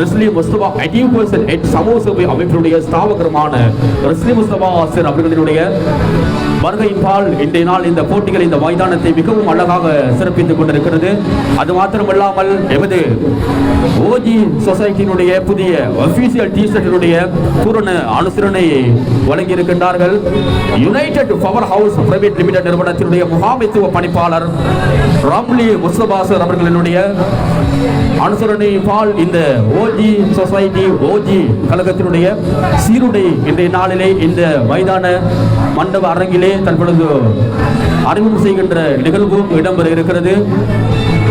Risley Mustafa அடியூபர்சன் எட் சமூக சேவை அமைப்பினுடைய ஸ்தாபகரமான ரஸ்லி முஸ்தபா ஆசிரியர் அவர்களினுடைய வருகையின்பால் இன்றைய நாள் இந்த போட்டிகள் இந்த மைதானத்தை மிகவும் அழகாக சிறப்பித்துக் கொண்டிருக்கிறது. அது மாத்திரமல்லாமல் எமது ஓஜி சொசைட்டியினுடைய புதிய அபிஷியல் டிஷர்ட்டினுடைய பூரண அனுசரணையை வழங்கி இருக்கின்றார்கள் united power house private limited நிறுவனத்தினுடைய முகாமைத்துவ பணிப்பாளர் ராம்லி முஸ்தபாசர் அவர்களினுடைய அனுசரணை பால் இந்த ஓஜி சொசைட்டி ஓஜி கழகத்தினுடைய சீருடை இன்றைய நாளிலே இந்த மைதான மண்டப அரங்கிலே தற்பொழுது அறிமுகம் செய்கின்ற நிகழ்வும் இடம்பெற இருக்கிறது.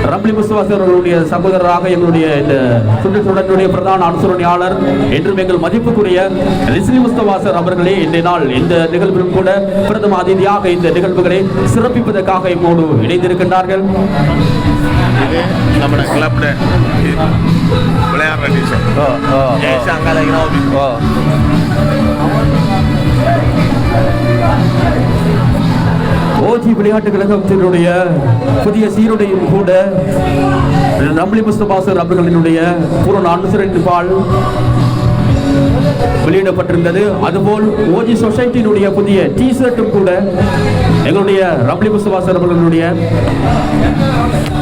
முஸ்தபாசர் அவர்களுடைய சகோதரராக எங்களுடைய இந்த சுற்றுச்சூழலுடைய பிரதான அனுசரணையாளர் என்றும் எங்கள் மதிப்புக்குரிய ரிஸ்லி முஸ்தபாசர் அவர்களே இன்றைய நாள் இந்த நிகழ்விலும் கூட பிரதம அதிதியாக இந்த நிகழ்வுகளை சிறப்பிப்பதற்காக எம்மோடு இணைந்திருக்கின்றார்கள். நம்ம கிளப்ல விளையாடுற டீச்சர் இனோவி ஓஜி விளையாட்டு கழகத்தினுடைய புதிய சீருடையும் கூட ரம்லி முஸ்தபாசர் அவர்களினுடைய பூரண அனுசரணிப்பால் வெளியிடப்பட்டிருந்தது. அதுபோல் ஓஜி சொசைட்டியினுடைய புதிய டி ஷர்ட்டும் கூட எங்களுடைய ரப்ளி புஸ்தவாசர் அவர்களுடைய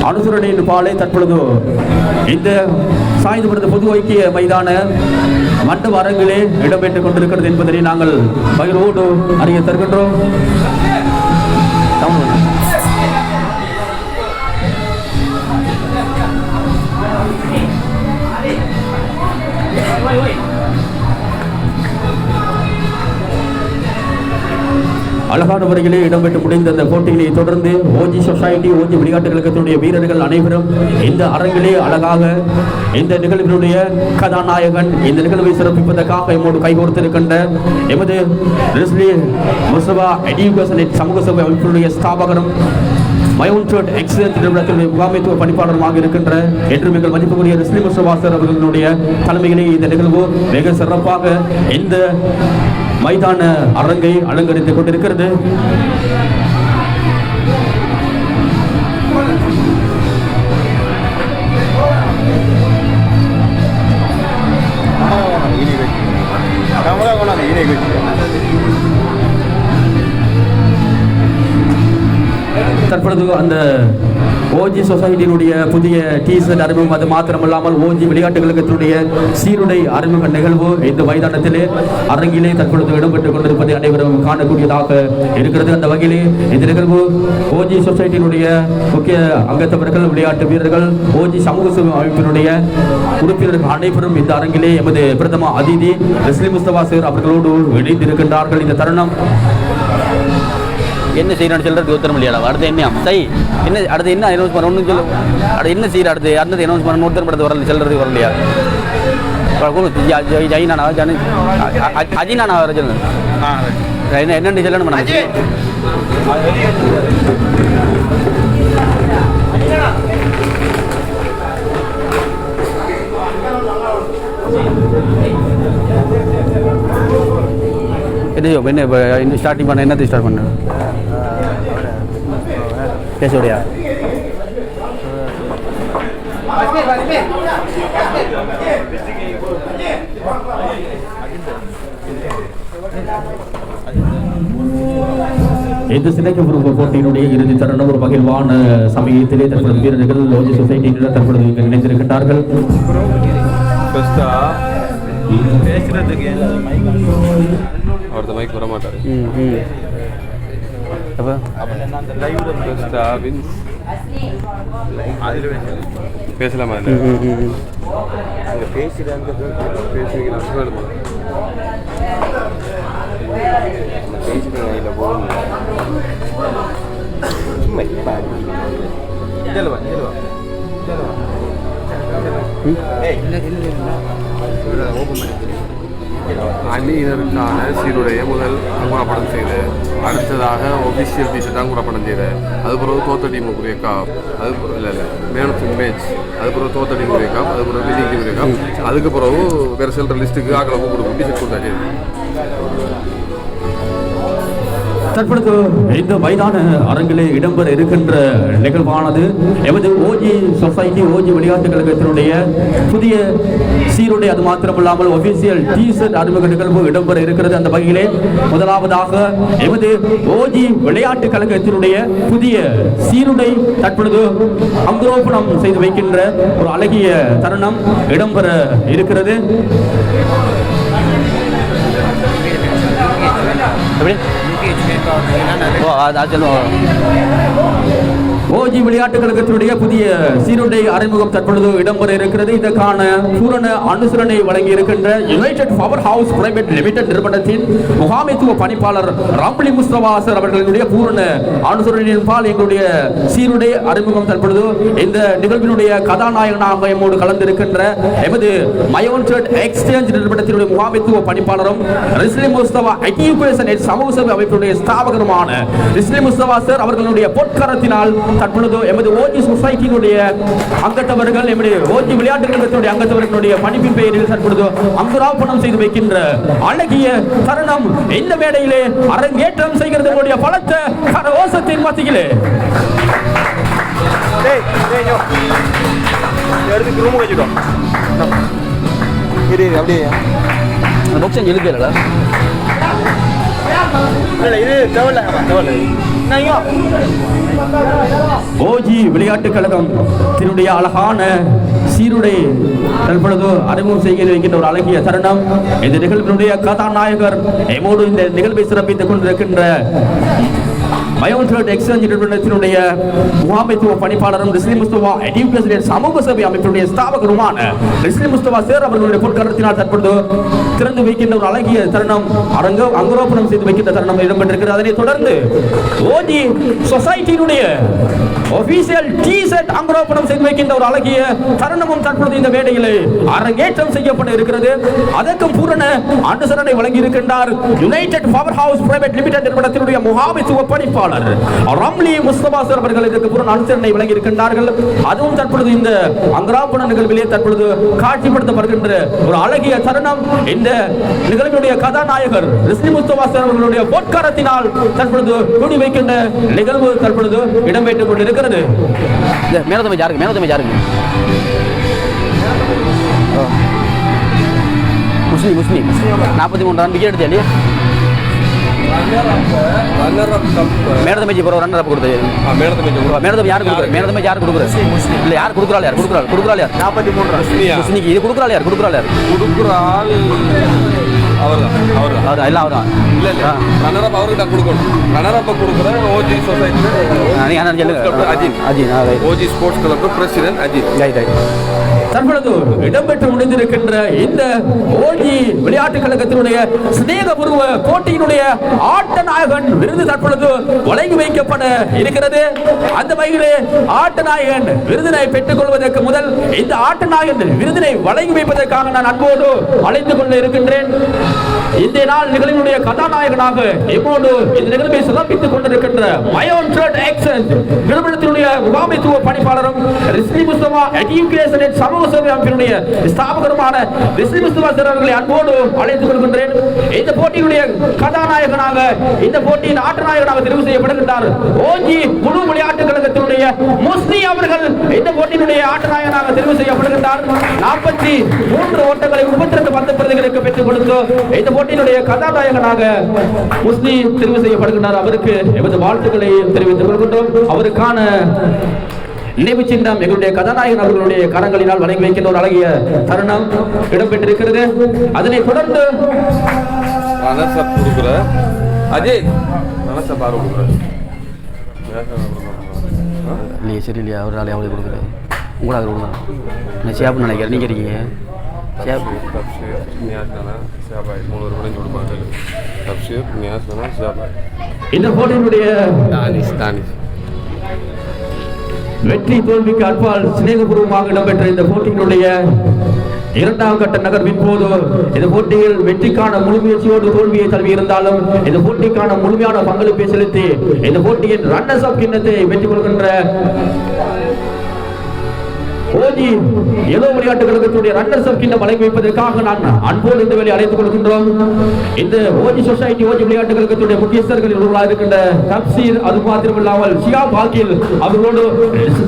அனுசரணையின் பாலை தற்பொழுது இந்த சாய்ந்தபுரத்து பொது ஐக்கிய மைதான மண்டப அரங்கிலே இடம்பெற்றுக் கொண்டிருக்கிறது என்பதனை நாங்கள் பகிர்வோடு அறிய தருகின்றோம். Wait, wait, wait. அழகான முறையிலே இடம்பெற்று முடிந்த அந்த போட்டிகளை தொடர்ந்து ஓஜி சொசைட்டி ஓஜி விளையாட்டு கழகத்தினுடைய வீரர்கள் அனைவரும் இந்த அரங்கிலே அழகாக இந்த நிகழ்வினுடைய கதாநாயகன் இந்த நிகழ்வை சிறப்பிப்பதற்காக எம்மோடு கைகோர்த்திருக்கின்ற எமது ரிஸ்லி எடியூகேஷன் சமூக சபை அமைப்பினுடைய ஸ்தாபகரும் மயோன்சோட் எக்ஸலன்ஸ் நிறுவனத்தினுடைய முகாமைத்துவ பணிப்பாளருமாக இருக்கின்ற என்று எங்கள் மதிப்புக்குரிய ரிஸ்லி முஸ்தபாசர் அவர்களுடைய தலைமையிலே இந்த நிகழ்வு மிக சிறப்பாக இந்த மைதான அரங்கை அலங்கரித்துக் கொண்டிருக்கிறது. தற்பொழுது அந்த ஓஜி சொசைட்டியினுடைய புதிய டீசர்ட் அறிமுகம். அது மாத்திரமில்லாமல் ஓஜி விளையாட்டு கழகத்தினுடைய சீருடை அறிமுக நிகழ்வு இந்த மைதானத்திலே அரங்கிலே தற்பொழுது இடம்பெற்றுக் கொண்டிருப்பதை அனைவரும் காணக்கூடியதாக இருக்கிறது. அந்த வகையிலே இந்த நிகழ்வு ஓஜி சொசைட்டியினுடைய முக்கிய அங்கத்தவர்கள் விளையாட்டு வீரர்கள் ஓஜி சமூக சேவை அமைப்பினுடைய உறுப்பினர்கள் அனைவரும் இந்த அரங்கிலே எமது பிரதம அதிதி ரஸ்லி முஸ்தபா அவர்களோடு இணைந்திருக்கின்றார்கள். இந்த தருணம் என்ன செய்யணும்னு சொல்றது உத்தரம் இல்லையா அடுத்து என்ன? சை என்ன அடுத்து என்ன அனௌன்ஸ் பண்ண ஒன்றும் சொல்ல. அடுத்து என்ன செய்யற அடுத்து அடுத்தது அனௌன்ஸ் பண்ண உத்தரம் படத்து வரல சொல்றது வரலையா ஜெயினானா ஜனி அஜினானா வர சொல்லு ஆ என்ன என்னன்னு சொல்லணும் என்ன? என்ன ஸ்டார்டிங் பண்ண என்னத்தை ஸ்டார்ட் பண்ண? பேசோடையா இந்த சிலைக்கு போட்டியினுடைய இறுதி தருணம் ஒரு மகிழ்வான சமயத்திலே தற்பொழுது வீரர்கள் ஓஜி சொசைட்டியினர் தற்பொழுது இங்கு இணைந்திருக்கின்றார்கள். ஃபஸ்ட்டா பேசுறதுக்கு அவரது மைக் வர மாட்டார் வின்ஸ் பேசலாமா அங்கே நான் சொல்லுமா பேசுகிறேன் இல்லை போகணும். சும்மா இதில் வா இதில் வா. இதில் வா. ஏய் இல்லை இல்லை இல்லை. ஓப்பன் பண்ணி அணியினருக்கான சீருடைய முதல் கூறப்படம் செய்து அடுத்ததாக ஒபிஷியல் டிஷர்ட்டாக கூறப்படம் செய்து அது பிறகு தோத்த காப் அது பிறகு இல்லை இல்லை மேன் ஆஃப் மேட்ச் அது பிறகு தோத்த காப் அது பிறகு விஜய் காப் அதுக்கு பிறகு வேறு செல்ற லிஸ்ட்டுக்கு ஆக்களை கொடுக்கும் டிஷர்ட் கொடுத்தாச்சு. தற்பொழுது இந்த வயதான அரங்கிலே இடம்பெற இருக்கின்ற நிகழ்வானது எமது ஓஜி சொசைட்டி ஓஜி விளையாட்டு கழகத்தினுடைய புதிய சீருடை. அது மாத்திரமில்லாமல் ஒபிசியல் டீசர்ட் அறிமுக நிகழ்வு இடம்பெற இருக்கிறது. அந்த வகையிலே முதலாவதாக எமது ஓஜி விளையாட்டு கழகத்தினுடைய புதிய சீருடை தற்பொழுது அங்குரோபணம் செய்து வைக்கின்ற ஒரு அழகிய தருணம் இடம்பெற இருக்கிறது. எப்படி ஓ அது அது சொல்லுவோம் ஓஜி விளையாட்டு கழகத்தினுடைய புதிய சீருடை அறிமுகம் தற்பொழுது இடம்பெற இருக்கிறது. இதற்கான பூரண அனுசரணை வழங்கி இருக்கின்ற united power house private limited நிறுவனத்தின் முகாமைத்துவ பணிப்பாளர் ராம்லி முஸ்தவாசர் அவர்களுடைய பூரண அனுசரணையின்பால் எங்களுடைய சீருடை அறிமுகம் தற்பொழுது இந்த நிகழ்வினுடைய கதாநாயகனாக எம்மோடு கலந்திருக்கின்ற எமது மயோன்செட் எக்ஸ்சேஞ்ச் நிறுவனத்தினுடைய முகாமைத்துவ பணிப்பாளரும் ரிஸ்லி முஸ்தவா அக்யூபேஷன் சமூக சேவை அமைப்பினுடைய ஸ்தாபகருமான ரிஸ்லி முஸ்தவா சார் அவர்களுடைய பொற்கரத்தினால் தற்பொழுது எமது ஓஜி சொசைட்டியினுடைய அங்கத்தவர்கள் எமது ஓஜி விளையாட்டு கழகத்தினுடைய அங்கத்தவர்களுடைய பணிப்பின் பெயரில் தற்பொழுது அங்குராப்பணம் செய்து வைக்கின்ற அழகிய தருணம் இந்த மேடையிலே அரங்கேற்றம் செய்கிறது பலத்த கரகோசத்தின் மத்தியிலே. டேய் டேய் யோ. எடுத்து வச்சுட்டோம் இரு அப்படியே. இல்லை இது தேவையில்ல. தேவையில்ல. ஓஜி விளையாட்டுக் கழகம் தன்னுடைய அழகான சீருடை தற்பொழுது அறிமுகம் செய்ய வைக்கின்ற ஒரு அழகிய தருணம். இந்த நிகழ்வினுடைய கதாநாயகர் எமோடு இந்த நிகழ்வை சிறப்பித்துக் கொண்டிருக்கின்ற மயோன்ட்ரட் எக்ஸ்சேஞ்ச் நிறுவனத்தினுடைய முகாமைத்துவ பணிப்பாளரும் ரிஸ்லி முஸ்தபா எடியூகேஷன் சமூக சேவை அமைப்பினுடைய ஸ்தாபகருமான ரிஸ்லி முஸ்தபா சேர் அவர்களுடைய பொற்கரத்தினால் தற்பொழுது திறந்து வைக்கின்ற ஒரு அழகிய தருணம் அரங்க அங்குரோபணம் செய்து வைக்கின்ற தருணம் இடம்பெற்றிருக்கிறது. அதனைத் தொடர்ந்து ஓஜி சொசைட்டியினுடைய ஒபிஷியல் டி செட் அங்குரோபணம் செய்து வைக்கின்ற ஒரு அழகிய தருணமும் தற்பொழுது இந்த வேடையில் அரங்கேற்றம் செய்யப்பட இருக்கிறது. அதற்கும் பூரண அனுசரணை வழங்கி இருக்கின்றார் united power house private limited நிறுவனத்தினுடைய முகாமைத்துவ பணிப்பாளர். ரம்லி முஸ்தபா சார் அவர்கள் இதற்கு பூரண அனுசரணை வழங்கி இருக்கின்றார்கள் அதுவும் தற்பொழுது இந்த அங்கராபண நிகழ்விலே தற்பொழுது காட்சிப்படுத்தப்படுகின்ற ஒரு அழகிய தருணம். இந்த நிகழ்வினுடைய கதாநாயகர் ரிஸ்லி முஸ்தபா சார் அவர்களுடைய போட்காரத்தினால் தற்பொழுது கூடி வைக்கின்ற நிகழ்வு தற்பொழுது இடம்பெற்றுக் கொண்டிருக்கிறது. இந்த மேலத்தமை மேலதமை மேலத்தமை முஸ்லீம் முஸ்லீம். நாற்பத்தி மூன்றாம் ரன் விக்கெட் இல்லையா? கப் மேலத்தமைச்சி போகிற ரன்னர் அப் கொடுத்தது. மேடத்தை மேட்ச் மேலத்தமை யார் கொடுக்குற மேலத்தமை யார் கொடுக்குற இல்லை யார் கொடுக்குறாள் யார்? கொடுக்குறாள் கொடுக்குறாள் யார்? நாற்பத்தி மூணு ரன் முஸ்லிக்கு இது கொடுக்குறாள் யார்? கொடுக்குறாள் யார்? கொடுக்குற ஆள் அவர்தான். அவர்தான் அவர் எல்லாம் அவர் இல்ல இல்ல. ரன்னர் அப் அவருக்கு தான் கொடுக்கணும். ரன்னர் அப்ப கொடுக்குற ஓஜி சொசைட்டி நீங்கள் என்ன சொல்லுங்க Ajith. Ajith OG sports club president Ajith. Right right. தற்பொழுது இடம்பெற்று முடிந்திருக்கின்ற இந்த ஓடி விளையாட்டு கழகத்தினுடைய சிநேகபூர்வ போட்டியினுடைய ஆட்ட நாயகன் விருது தற்பொழுது வழங்கி வைக்கப்பட இருக்கிறது. அந்த வகையிலே ஆட்ட நாயகன் விருதினை பெற்றுக் கொள்வதற்கு முதல் இந்த ஆட்ட நாயகன் விருதினை வழங்கி வைப்பதற்காக நான் அன்போடு அழைத்துக் கொண்டு இருக்கின்றேன். இந்த நாள் நிகழ்வினுடைய கதாநாயகனாக எப்போது இந்த நிகழ்வை சிறப்பித்துக் கொண்டிருக்கின்ற மயோன் ட்ரேட் எக்ஸன் நிறுவனத்தினுடைய முகாமைத்துவ பணிப்பாளரும் ரிஸ்லி முஸ்தபா எஜுகேஷனின் சமூக சபை அமைப்பினுடைய ஸ்தாபகருமான ரிஸ்லி முஸ்தபா அவர்களை அன்போடு அழைத்துக் கொள்கின்றேன். இந்த போட்டியினுடைய கதாநாயகனாக இந்த போட்டியின் ஆட்டநாயகனாக தெரிவு செய்யப்படுகின்றார். ஓஜி குழு விளையாட்டு கழகத்தினுடைய முஸ்லி அவர்கள் இந்த போட்டியினுடைய ஆட்டநாயகனாக தெரிவு செய்யப்படுகின்றார். நாற்பத்தி மூன்று ஓட்டங்களை முப்பத்தி ரெண்டு பந்து பிரதிகளுக்கு பெற்றுக் கொடுத்து இந்த போட்டியினுடைய கதாநாயகனாக முஸ்லி தெரிவு செய்யப்படுகின்றார். அவருக்கு எமது வாழ்த்துக்களை தெரிவித்துக் கொள்கின்றோம். அவருக்கான நினைவு சின்னம் எங்களுடைய கதாநாயகன் அவர்களுடைய கரங்களினால் வழங்கி வைக்கின்ற ஒரு அழகிய தருணம் இடம்பெற்றிருக்கிறது. அதனை தொடர்ந்து அஜய் ஆறு கொடுக்குற. இல்லையே சரி இல்லையா ஒரு ஆளே அவளுக்கு கொடுக்குறது உங்களாக கொடுக்குறேன். நான் சேப்புன்னு நினைக்கிறேன். நீங்கள் இருக்கீங்க. சேப்பு ஷாபாய் மூணு மணிக்கு கொடுப்பாங்க தப்ஷீர் நியாஸ்னா ஷாபாய் இந்த போட்டியினுடைய தானிஷ் தானிஷ். வெற்றி தோல்விக்கு அற்பால் சிநேகபூர்வமாக இடம்பெற்ற இந்த போட்டியினுடைய இரண்டாம் கட்ட நகர்வின் போது இந்த போட்டியில் வெற்றிக்கான முழு முயற்சியோடு தோல்வியை தழுவி இருந்தாலும் இந்த போட்டிக்கான முழுமையான பங்களிப்பை செலுத்தி இந்த போட்டியின் ரன்னர்ஸ் அப் கிண்ணத்தை வெற்றி கொள்கின்ற ஓஜி ஏதோ விளையாட்டு கழகத்துடைய ரன்னர்ஸ் அப் கிண்ணம் வழங்கி வைப்பதற்காக நான் அன்போடு இந்த வேலை அழைத்துக் கொள்கின்றோம். இந்த ஓஜி சொசைட்டி ஓஜி விளையாட்டு கழகத்துடைய முக்கியஸ்தர்களில் ஒருவராக இருக்கின்ற தப்சீர் அது மாத்திரமில்லாமல் ஷியா பாக்கில் அவர்களோடு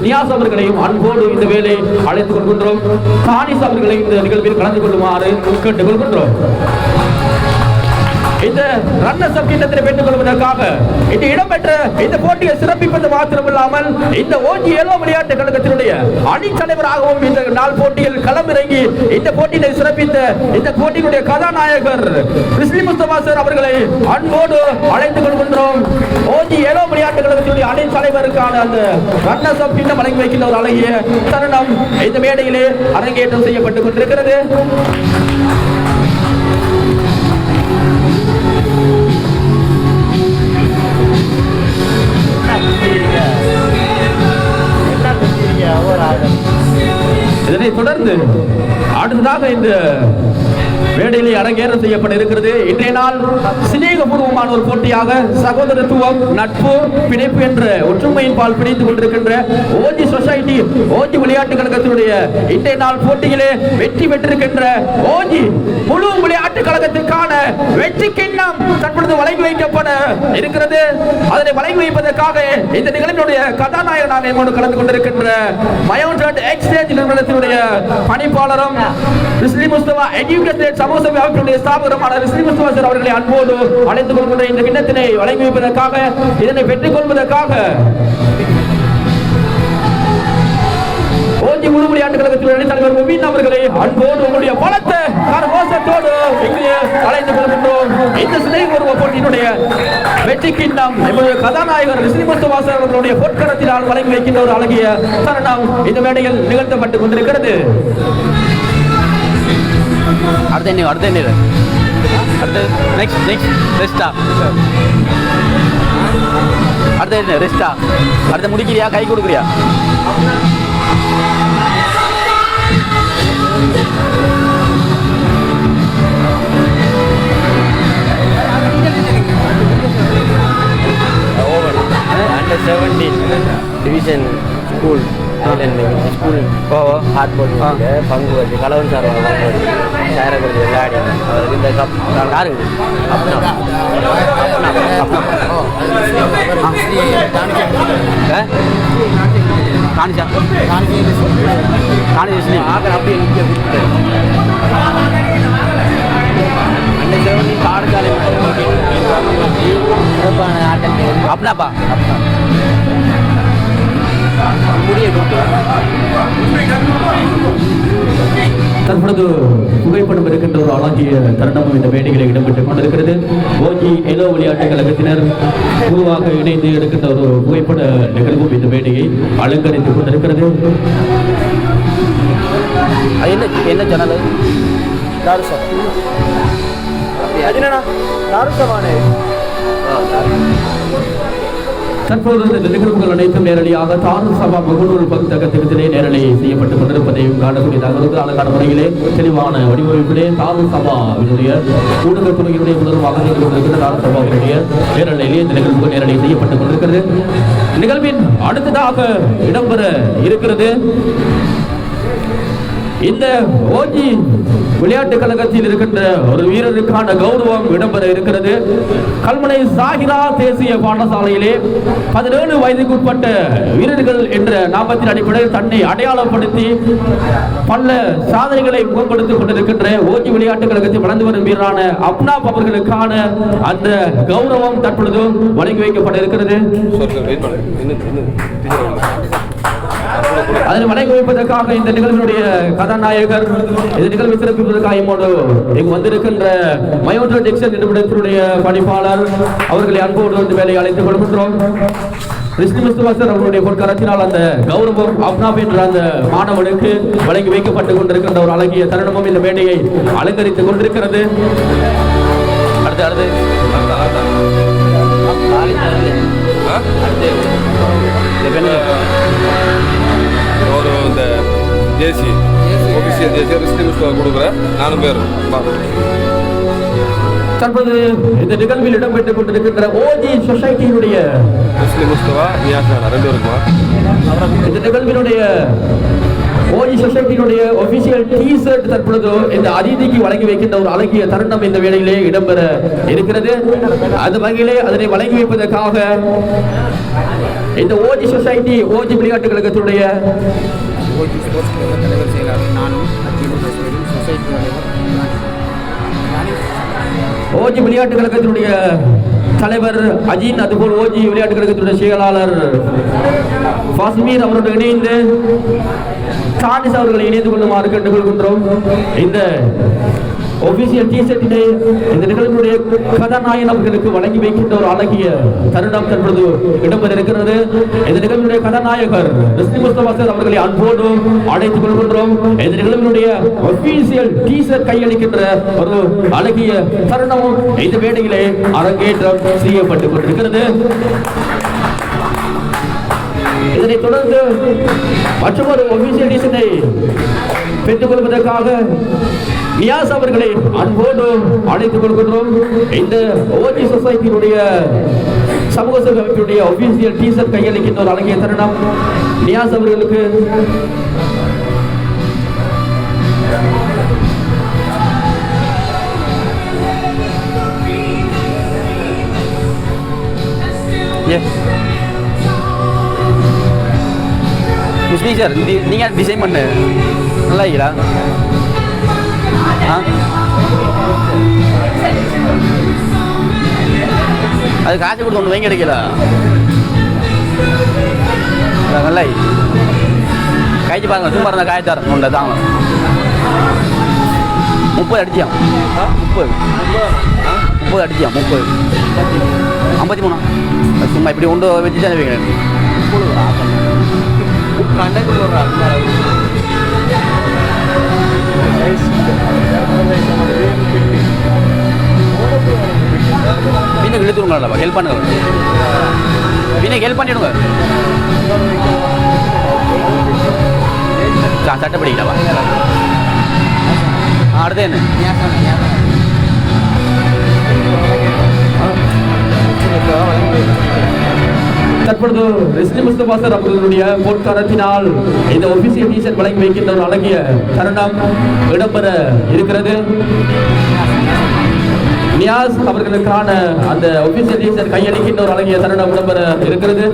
நியாஸ் அவர்களையும் அன்போடு இந்த வேலை அழைத்துக் கொள்கின்றோம். சானிஸ் அவர்களை இந்த நிகழ்வில் கலந்து கொள்ளுமாறு கேட்டுக் கொள்கின்றோம். இந்த ரன்னர்ஸ் அப் கிண்ணத்தை பெற்றுக் கொள்வதற்காக இன்று இடம்பெற்ற இந்த போட்டியை சிறப்பிப்பது மாத்திரமில்லாமல் இந்த ஓஜி ஏலோ விளையாட்டு கழகத்தினுடைய அணி தலைவராகவும் இந்த நாள் போட்டியில் களமிறங்கி இந்த போட்டியினை சிறப்பித்த இந்த போட்டியினுடைய கதாநாயகர் ரிஸ்லி முஸ்தபா சார் அவர்களை அன்போடு அழைத்துக் கொள்கின்றோம். ஓஜி ஏலோ விளையாட்டு கழகத்தினுடைய அணி தலைவருக்கான அந்த ரன்னர்ஸ் அப் கிண்ணம் வழங்கி வைக்கின்ற ஒரு அழகிய தருணம் இந்த மேடையிலே அரங்கேற்றம் செய்யப்பட்டுக் கொண்டிருக்கிறது. இதனைத் தொடர்ந்து அடுத்ததாக இந்த மேடையிலே அரங்கேற்றம் செய்யப்பட இருக்கிறது இன்றைய நாள் சிநேகபூர்வமான ஒரு போட்டியாக சகோதரத்துவம் நட்பு பிணைப்பு என்ற ஒற்றுமையின் பால் பிணைத்துக் கொண்டிருக்கின்ற ஓஜி சொசைட்டி ஓஜி விளையாட்டு கழகத்தினுடைய இன்றைய நாள் போட்டியிலே வெற்றி பெற்றிருக்கின்ற ஓஜி முழு விளையாட்டு கழகத்திற்கான வெற்றி கிண்ணம் தற்பொழுது வழங்கி வைக்கப்பட இருக்கிறது. அதனை வழங்கி வைப்பதற்காக இந்த நிகழ்ச்சியுடைய கதாநாயகனாக எம்மோடு கலந்து கொண்டிருக்கின்ற மயோன்ட் எக்ஸ்சேஞ்ச் நிறுவனத்தினுடைய பணிப்பாளரும் முஸ்லிம் முஸ்தவா எஜுகேஷன் சமூக சேவை அமைப்பினுடைய ஸ்தாபகரமான ரிஸ்லி அவர்களை அன்போடு அழைத்துக் கொள்கின்ற இந்த கிண்ணத்தினை வழங்கி வைப்பதற்காக இதனை பெற்றுக் கொள்வதற்காக ஓஞ்சி முழு விளையாட்டு கழகத்தில் அணித் தலைவர் முபீன் அவர்களை அன்போடு உங்களுடைய பலத்த கரகோசத்தோடு அழைத்து கொள்கின்றோம். இந்த சிலை உருவ போட்டியினுடைய வெற்றி கிண்ணம் நம்முடைய கதாநாயகர் ரிஸ்லி முஸ்தபா அவர்களுடைய பொற்கரத்தினால் வழங்கி வைக்கின்ற ஒரு அழகிய தருணம் இந்த மேடையில் நிகழ்த்தப்பட்டுக் கொண்டிருக்கிறது. அடுத்த என்ன அடுத்த என்ன அடுத்து நெக்ஸ்ட் நெக்ஸ்ட் ரெஸ்டா அடுத்த என்ன ரெஸ்டா அடுத்த முடிக்கிறியா? கை கொடுக்குறியா? Under 17 division school. island school. hardball பங்கு வந்து கலவன் சார் பங்கு வந்து விளையாடி அவருக்கு இந்த கப் யாரு? காணிச்சா. காணிச்சு. அப்படியே அப்படின்னாப்பா முடிய கொடுத்து தற்பொழுது புகைப்படம் இருக்கின்ற ஒரு அழகிய தருணமும் இந்த மேடைகளில் இடம்பெற்றுக் கொண்டிருக்கிறது. ஓஜி ஏதோ விளையாட்டு கழகத்தினர் குழுவாக இணைந்து எடுக்கின்ற ஒரு புகைப்பட நிகழ்வும் இந்த மேடையை அலங்கரித்துக் கொண்டிருக்கிறது. அது என்ன என்ன சேனல் தற்போது இந்த நிகழ்வுகள் அனைத்தும் நேரடியாக தாரு சபா முகநூல் பகுத்தகத்திலே நேரலை செய்யப்பட்டுக் கொண்டிருப்பதையும் காணக்கூடியதாக இருக்கிறது அழகான முறையிலே தெளிவான வடிவமைப்பிலே தாரு சபாவினுடைய ஊடகத் துறையினுடைய முதல்வராக இருந்து கொண்டிருக்கிற தாரு சபாவினுடைய நேரலையிலே இந்த நிகழ்வுகள் நேரலை செய்யப்பட்டுக் கொண்டிருக்கிறது. நிகழ்வின் அடுத்ததாக இடம்பெற இருக்கிறது. இந்த ஓஜி விளையாட்டு கழகத்தில் இருக்கின்ற ஒரு வீரருக்கான கௌரவம் இடம்பெற இருக்கிறது. கல்முனை சாகிரா தேசிய பாடசாலையிலே பதினேழு வயதுக்குட்பட்ட வீரர்கள் என்ற நாமத்தின் அடிப்படையில் தன்னை அடையாளப்படுத்தி பல சாதனைகளை முகப்படுத்திக் கொண்டிருக்கின்ற ஓஜி விளையாட்டு கழகத்தில் வளர்ந்து வரும் வீரரான அப்னாப் அவர்களுக்கான அந்த கௌரவம் தற்பொழுது வழங்கி வைக்கப்பட இருக்கிறது அதில் அதனை வழங்கி வைப்பதற்காக இந்த நிகழ்வினுடைய கதாநாயகர் இந்த நிகழ்வை சிறப்பிப்பதற்காக இம்மோடு இங்கு வந்திருக்கின்ற மயோட்ரோ டெக்ஸன் நிறுவனத்தினுடைய பணிப்பாளர் அவர்களை அன்போடு வந்து வேலையை அழைத்துக் கொள்கின்றோம். ரிஸ்லி முஸ்துவாசர் அவருடைய பொற்கரத்தினால் அந்த கௌரவம் அப்னாப் என்ற அந்த மாணவனுக்கு வழங்கி வைக்கப்பட்டு கொண்டிருக்கின்ற ஒரு அழகிய தருணமும் இந்த மேடையை அலங்கரித்துக் கொண்டிருக்கிறது. அடுத்து அடுத்து. அடுத்து அடுத்து. ஜேசி ஒபிசியல் ஜேசி ரிஸ்ட் கொடுக்குறேன். நானும் பேர் தற்போது இந்த நிகழ்வில் இடம்பெற்றுக் கொண்டிருக்கின்ற ஓஜி சொசைட்டியினுடைய முஸ்லிம் முஸ்தவா நியாசானா ரெண்டு இருக்குமா இந்த நிகழ்வினுடைய ஓஜி சொசைட்டியினுடைய ஒபிஷியல் டி-ஷர்ட் தற்பொழுது இந்த அதிதிக்கு வழங்கி வைக்கின்ற ஒரு அழகிய தருணம் இந்த வேளையிலே இடம்பெற இருக்கிறது. அந்த வகையிலே அதனை வழங்கி வைப்பதற்காக இந்த ஓஜி சொசைட்டி ஓஜி விளையாட்டு கழகத்தினுடைய ஓஜி ஸ்போர்ட்ஸ் கிளப் தலைவர் செயலாளர் நானும் அஜீவ் பேசுவதும் சொசைட்டி தலைவர் ஓஜி விளையாட்டு கழகத்தினுடைய தலைவர் அஜீன் அதுபோல் ஓஜி விளையாட்டு கழகத்தினுடைய செயலாளர் பாஸ்மீர் அவருடன் இணைந்து சானிஸ் அவர்களை இணைந்து கொள்ளுமாறு கேட்டுக்கொள்கின்றோம். இந்த ஒபிசியல் டிஷர்ட்டினை இந்த நிகழ்வுடைய கதாநாயகர்களுக்கு வழங்கி வைக்கின்ற ஒரு அழகிய தருணம் தற்பொழுது இடம்பெற இருக்கிறது இந்த நிகழ்வுடைய கதாநாயகர் ரிஸ்தி முஸ்தபா சார் அவர்களை அன்போடு அழைத்துக் கொள்கின்றோம். இந்த நிகழ்வினுடைய ஒபிசியல் டீசர் கையளிக்கின்ற ஒரு அழகிய தருணமும் இந்த வேடையிலே அரங்கேற்றம் செய்யப்பட்டுக் கொண்டிருக்கிறது. இதனைத் தொடர்ந்து மற்றொரு ஒபிசியல் டீசனை பெற்றுக் கொள்வதற்காக நியாஸ் அவர்களை அன்போடு அழைத்துக் கொள்கின்றோம். இந்த ஓஜி சொசைட்டியினுடைய சமூக சேவை அமைப்பினுடைய ஒபிசியல் டீசர் கையளிக்கின்ற ஒரு அழகிய தருணம். நியாஸ் அவர்களுக்கு ஏ சார் நீங்கள் டிசைன் பண்ணு. நல்லா இருக்கிறா அது காசு கொடுத்து ஒன்று வாங்கி கிடைக்கல நல்ல காய்ச்சி பாருங்க சும்மா இருந்தால் காயத்தார் உண்டை தாங்க முப்பது அடிச்சியா? முப்பது. முப்பது அடிச்சியா? முப்பது. ஐம்பத்தி மூணா? சும்மா இப்படி உண்டு வச்சு தான் வைக்கிறேன். கண்டக்ட் போடுறாங்க பின்ன இழுத்துருங்களா ஹெல்ப் பண்ணுங்க. பின்ன ஹெல்ப் பண்ணிடுங்க. சா- சட்டப்படிக்கலாவா அடுத்து என்ன? தற்பொழுது ரிஸ்லி முஸ்தபா சார் அவர்களுடைய பொற்காரத்தினால் இந்த ஒபிசியல் டீசர் வழங்கி வைக்கின்ற ஒரு அழகிய தருணம் இடம்பெற இருக்கிறது. நியாஸ் அவர்களுக்கான அந்த ஒபிசியல் டீசர் கையளிக்கின்ற ஒரு அழகிய தருணம் இடம்பெற இருக்கிறது.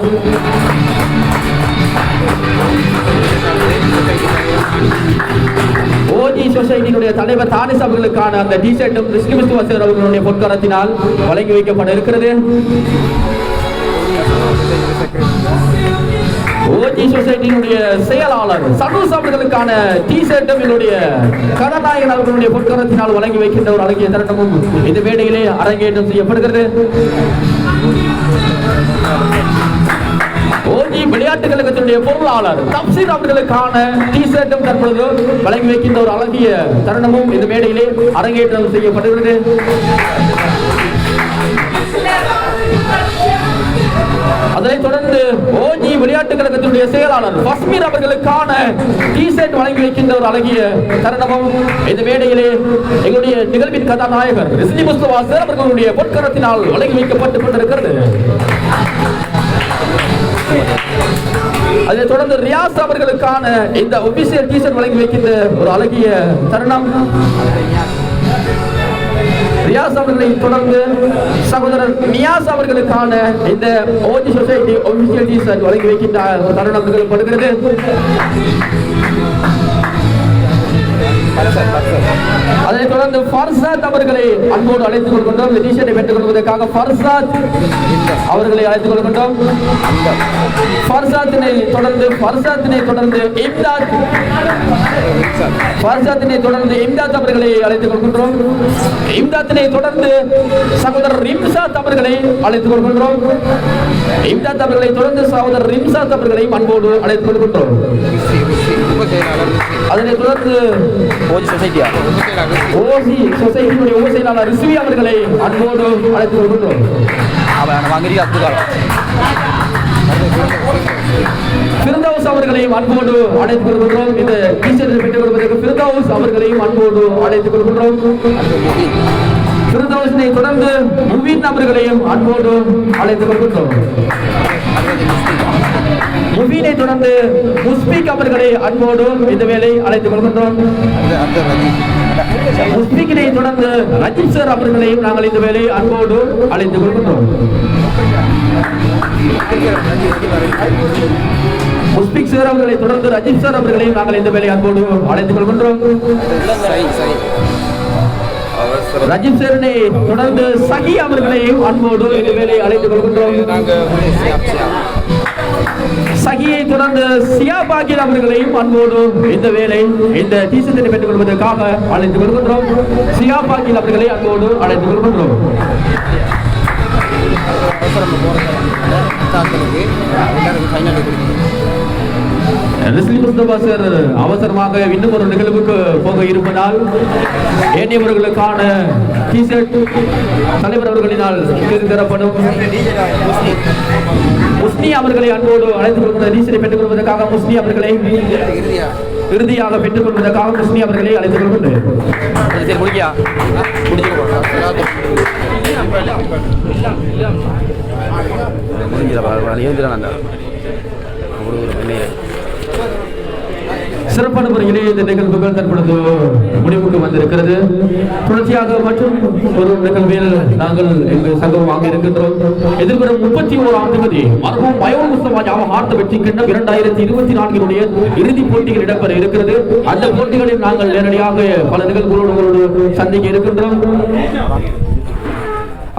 ஓஜி சொசைட்டியினுடைய தலைவர் தானிஸ் அவர்களுக்கான அந்த டிஷர்ட்டும் ரிஸ்லி முஸ்தபா அவர்களுடைய பொற்காரத்தினால் வழங்கி வைக்கப்பட இருக்கிறது ஓஜி சொசைட்டியினுடைய செயலாளர் சனூஸ் அவர்களுக்கான டி ஷர்ட்டும் என்னுடைய கதாநாயகன் அவர்களுடைய பொற்கரத்தினால் வழங்கி வைக்கின்ற ஒரு அழகிய தருணமும் இந்த வேடையிலே அரங்கேற்றம் செய்யப்படுகிறது. ஓஜி விளையாட்டு கழகத்தினுடைய பொருளாளர் தப்சீர் அவர்களுக்கான டி ஷர்ட்டும் தற்பொழுது வழங்கி வைக்கின்ற ஒரு அழகிய தருணமும் இந்த மேடையிலே அரங்கேற்றம் செய்யப்படுகிறது. அதனைத் தொடர்ந்து ஓஜி விளையாட்டு கழகத்தினுடைய செயலாளர் பஸ்மீர் அவர்களுக்கான டி ஷர்ட் வழங்கி வைக்கின்ற ஒரு அழகிய தருணமும் இந்த மேடையிலே எங்களுடைய நிகழ்வின் கதாநாயகர் ரிசினி முஸ்தபா அவர்களுடைய பொற்கரத்தினால் வழங்கி வைக்கப்பட்டுக் கொண்டிருக்கிறது. அதைத் தொடர்ந்து ரியாஸ் அவர்களுக்கான இந்த ஒபிசியல் டீசர் வழங்கி வைக்கின்ற ஒரு அழகிய தருணம். ரியாஸ் அவர்களை தொடர்ந்து சகோதரர் நியாஸ் அவர்களுக்கான இந்த ஓஜி சொசைட்டி ஒபிசியல் டி வழங்கி வைக்கின்ற தருணம் படுகிறது அதைத் தொடர்ந்து ஃபர்சாத் அவர்களை அன்போடு அழைத்துக் கொள்கின்றோம். இந்த டிஷர்ட்டை பெற்றுக் கொள்வதற்காக ஃபர்சாத் அவர்களை அழைத்துக் கொள்கின்றோம். ஃபர்சாத்தினை தொடர்ந்து ஃபர்சாத்தினை தொடர்ந்து இம்தாத் ஃபர்சாத்தினை தொடர்ந்து இம்தாத் அவர்களை அழைத்துக் கொள்கின்றோம். இம்தாத்தினை தொடர்ந்து சகோதரர் ரிம்சாத் அவர்களை அழைத்துக் கொள்கின்றோம். இம்தாத் அவர்களை தொடர்ந்து சகோதரர் ரிம்சாத் அவர்களை அன்போடு அழைத்துக் கொள்கின்றோம். அதனைத் தொடர்ந்து சொசைட்டியா? ஓசி சொசைட்டியுடைய உப செயலாளர் ரிஸ்வி அவர்களை அன்போடு அழைத்துக் கொள்கின்றோம். அவன் வாங்குறீங்க அப்துல் பிருந்தவுஸ் அவர்களையும் அன்போடு அழைத்துக் கொள்கின்றோம். இந்த பெற்றுக் அவர்களையும் அன்போடு அழைத்துக் கொள்கின்றோம். பிருந்தவுஸினை தொடர்ந்து முவீன் அவர்களையும் அன்போடு அழைத்துக் கொள்கின்றோம். முபீனை தொடர்ந்து முஸ்பிக் அவர்களை அன்போடு இந்த வேலை அழைத்துக் கொள்கின்றோம். ஸ்பீக்கரை தொடர்ந்து ரஜித் சார் அவர்களையும் நாங்கள் இந்த வேலை அன்போடு அழைத்துக் கொள்கின்றோம். முஸ்பிக் சார் அவர்களை தொடர்ந்து ரஜித் சார் அவர்களையும் நாங்கள் இந்த வேலை அன்போடு அழைத்துக் கொள்கின்றோம். ரஜித் சாரனை தொடர்ந்து சகி அவர்களையும் அன்போடு இந்த வேலை அழைத்துக் கொள்கின்றோம். சகியை தொடர்ந்து சியா பாகில் அவர்களையும் அன்போடு இந்த வேலை இந்த டீசர்ட்டை பெற்றுக் கொள்வதற்காக அழைத்து வருகின்றோம். சியா பாகில் அவர்களை அன்போடு அழைத்துக் கொள்கின்றோம் ரிஸ்லி அவசரமாக இன்னும் ஒரு நிகழ்வுக்கு போக இருப்பதால் ஏனையவர்களுக்கான டிஷர்ட் தலைவர் அவர்களினால் தரப்படும். முஸ்னி அவர்களை அன்போடு அழைத்துக் கொள்கிற டீசரை பெற்றுக் கொள்வதற்காக முஸ்னி அவர்களை இறுதியாக பெற்றுக் கொள்வதற்காக முஸ்னி அவர்களை அழைத்துக் கொள்கின்றேன். சரி முடிக்கியா முடிஞ்சதா ஏந்திரா அந்த ஒரு வெந்நீர் சிறப்பான முறையிலே இந்த நிகழ்வுகள் தற்பொழுது முடிவுக்கு வந்திருக்கிறது. தொடர்ச்சியாக மற்றும் ஒரு நிகழ்வில் நாங்கள் எங்கள் சங்கம் வாங்க இருக்கின்றோம். எதிர்வரும் முப்பத்தி ஓராம் தேதி மருத்துவம் பயோ முஸ்தபா ஞாபகார்த்த வெற்றி கிண்ணம் இரண்டாயிரத்தி இருபத்தி நான்கினுடைய இறுதிப் போட்டிகள் இடம்பெற இருக்கிறது. அந்த போட்டிகளில் நாங்கள் நேரடியாக பல நிகழ்வுகளோடு உங்களோடு சந்திக்க இருக்கின்றோம்.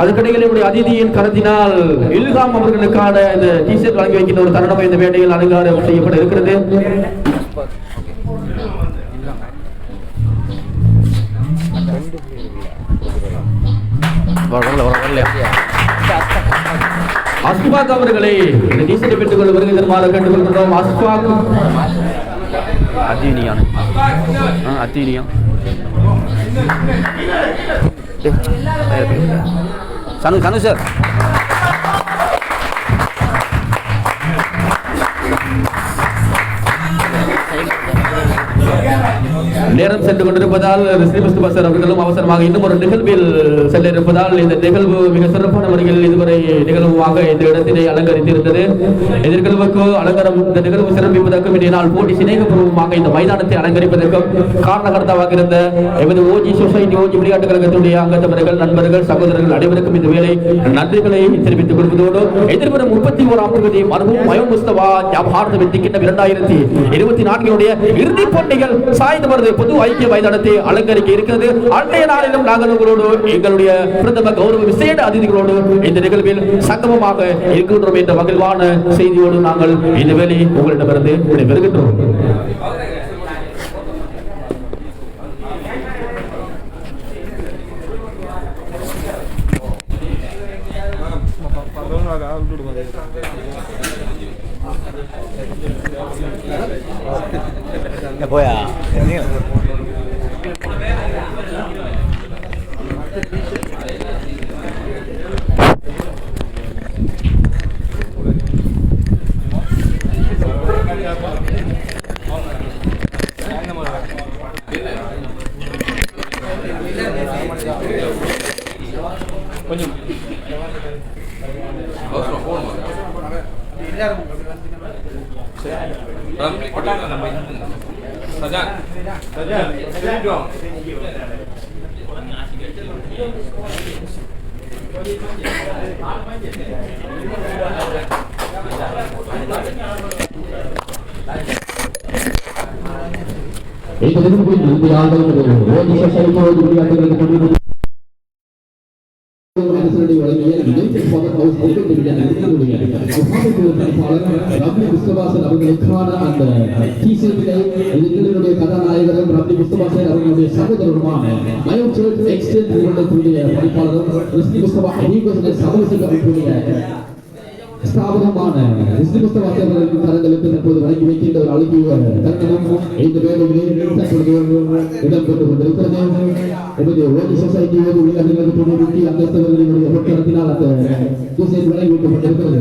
அதுக்கிடையில் என்னுடைய அதிதியின் கருத்தினால் இல்காம் அவர்களுக்கான இந்த டிஷர்ட் வழங்கி வைக்கின்ற ஒரு தருணம் இந்த வேட்டையில் அலங்காரம் செய்யப்பட இருக்கிறது. அஸ்பாக் அவர்களை இந்த பெற்றுக் கொள்ள வருகை தருமாறு கேட்டுக்கொள்கிறோம் அஸ்பாக் அத்தீனியான் அத்தீனியா சனு சனு சார். நேரம் சென்று கொண்டிருப்பதால் ஸ்ரீமஸ்து அவர்களும் அவசரமாக இன்னும் ஒரு நிகழ்வில் செல்ல இருப்பதால் இந்த நிகழ்வு மிக சிறப்பான முறையில் இதுவரை நிகழ்வாக இந்த இடத்தினை அலங்கரித்திருந்தது. எதிர்கழ்வுக்கு அலங்கரம் இந்த நிகழ்வு சிறப்பிப்பதற்கும் இன்றைய நாள் போட்டி சிநேகபூர்வமாக இந்த மைதானத்தை அலங்கரிப்பதற்கும் காரணகர்த்தாவாக இருந்த எமது ஓஜி சொசைட்டி ஓஜி விளையாட்டுக் கழகத்துடைய அங்கத்தவர்கள் நண்பர்கள் சகோதரர்கள் அனைவருக்கும் இந்த வேலை நன்றிகளை தெரிவித்துக் கொள்வதோடு எதிர்வரும் முப்பத்தி ஓராம் தேதி மருகும் மயம் முஸ்தபா பாரத வெற்றிக்கின்ற இரண்டாயிரத்தி இருபத்தி நான்கினுடைய இறுதிப் போட்டிகள் சாய்ந்து வருது. புது ஐக்கிய மைதானத்தை அலங்கரிக்க இருக்கிறது. அன்றைய நாளிலும் நாங்கள் உங்களோடு எங்களுடைய பிரதம கௌரவ விசேட அதிதிகளோடு இந்த நிகழ்வில் சங்கமமாக இருக்கின்றோம் என்ற மகிழ்வான செய்தியோடு நாங்கள் இந்த வேலையை உங்களிடமிருந்து விடைபெறுகின்றோம். 뭐야? 아니요. కొంచెం అవసరం ఫోన్ రంగు அவசரம் போகணுமா சஜான் இந்த நிகழ்வில் இறுதியாக ஓடி சொசைட்டி விளையாட்டுகளுக்கு கொண்டு அரசனுடைய வழங்கிய யுனைடெட் பவர் ஹவுஸ் இருக்கக்கூடிய நிறுவனங்களுடைய முகாமைத்துவ பணிப்பாளர் ரபி முஸ்தபாசன் அவர்களுக்கான அந்த டீசர்ட்டினை எங்களுடைய கதாநாயகரும் முஸ்தபாசன் அவர்களுடைய சகோதரருமான மயம் எக்ஸ்டென்ட் நிறுவனத்துடைய பணிப்பாளரும் முஸ்தபா சமூக ஸ்தாபனமான ரிஸ்தி முஸ்தபாசன் தற்போது வழங்கி வைக்கின்ற ஒரு அழகிய தருணம் இந்த வேலையிலே தற்போது இடம்பெற்று கொண்டிருக்கிறது. எமது ஓடி சொசைட்டி ஓடி விளையாடுகிறது தொழில்நுட்பி அங்கத்தவர்களினுடைய அந்த வழங்கி வைக்கப்பட்டிருக்கிறது.